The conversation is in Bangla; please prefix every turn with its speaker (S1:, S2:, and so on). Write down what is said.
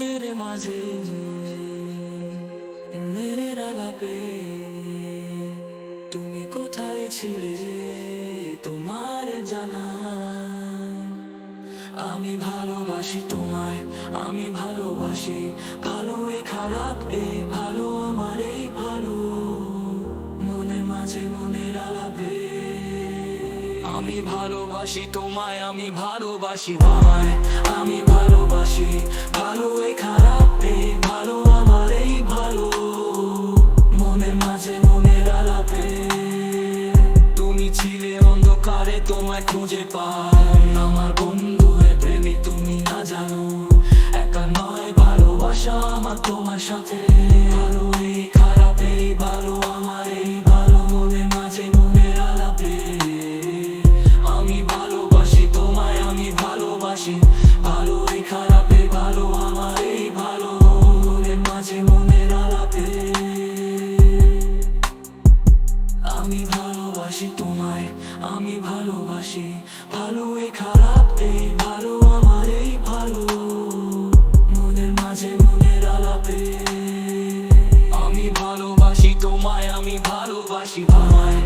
S1: মনের মাঝে মেরে রাগাবে তুমি কোথায় ছিলে তোমার জানা আমি ভালোবাসি তোমায় আমি ভালোবাসি ভালো এ খারাপ এ ভালো আমার এই ভালো মনের মাঝে মনের আলাপে আমি ভালোবাসি তোমায় আমি ভালোবাসি তোমায় আমি মনের মাঝে মনের আলাপে। তুমি ছিলে অন্ধকারে, তোমায় খুঁজে পাই আমার বন্ধু হয়ে প্রেমী তুমি না জানো। একা নয়, ভালোবাসা আমার তোমার সাথে। ভালো এই খারাপ এই ভালো আমার এই ভালো। মনের মাঝে মনের আলাপে। আমি ভালোবাসি তোমায়, আমি ভালোবাসি। ভালো এই খারাপে ভালো আমার এই ভালো। মনের মাঝে মনের আলাপে। আমি ভালোবাসি, ভালো এই খারাপ এই, ভালো আমার এই, ভালো। মনের মাঝে মনের আলাপে। আমি ভালোবাসি তোমায়, আমি ভালোবাসি আমায়